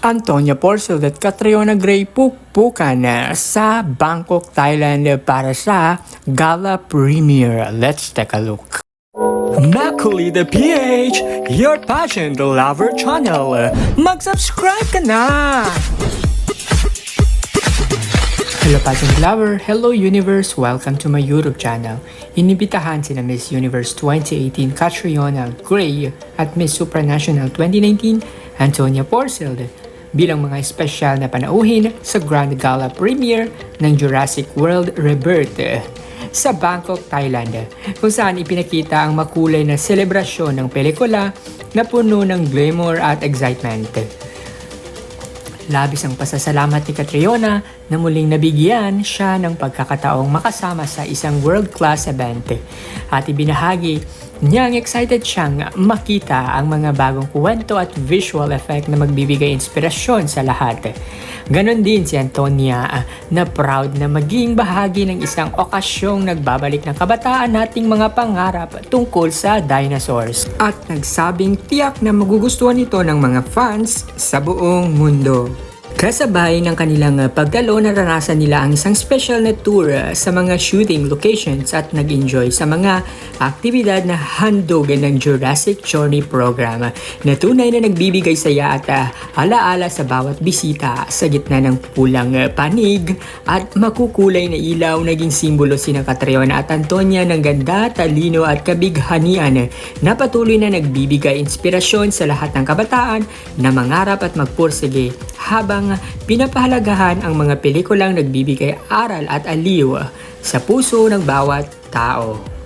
Antonia Porcel at Catriona Gray pukpukan sa Bangkok, Thailand para sa Gala Premiere. Let's take a look. Makuli the PH, your passion the lover channel. Mag-subscribe ka na! Hello pageant lover, hello universe, welcome to my YouTube channel. Inibitahan sina Miss Universe 2018 Catriona Gray at Miss Supranational 2019 Antonia Porcel bilang mga espesyal na panauhin sa Grand Gala premiere ng Jurassic World Rebirth sa Bangkok, Thailand, kung saan ipinakita ang makulay na selebrasyon ng pelikula na puno ng glamour at excitement. Labis ang pasasalamat ni Catriona na muling nabigyan siya ng pagkakataong makasama sa isang world-class event at ibinahagi niyang excited siyang makita ang mga bagong kwento at visual effect na magbibigay inspirasyon sa lahat. Ganon din si Antonia na proud na maging bahagi ng isang okasyong nagbabalik ng kabataan nating mga pangarap tungkol sa dinosaurs. At nagsabing tiyak na magugustuhan ito ng mga fans sa buong mundo. Kasabay ng kanilang pagdalo, naranasan nila ang isang special na tour uh, sa mga shooting locations at nag-enjoy sa mga aktibidad na handog ng Jurassic Journey program. Na tunay na nagbibigay saya at uh, alaala sa bawat bisita sa gitna ng pulang uh, panig at makukulay na ilaw. Naging simbolo sina Catriona at Antonia ng ganda, talino at kabighanian. Na patuloy na nagbibigay inspirasyon sa lahat ng kabataan na mangarap at magpursige habang pinapahalagahan ang mga pelikulang nagbibigay aral at aliw sa puso ng bawat tao.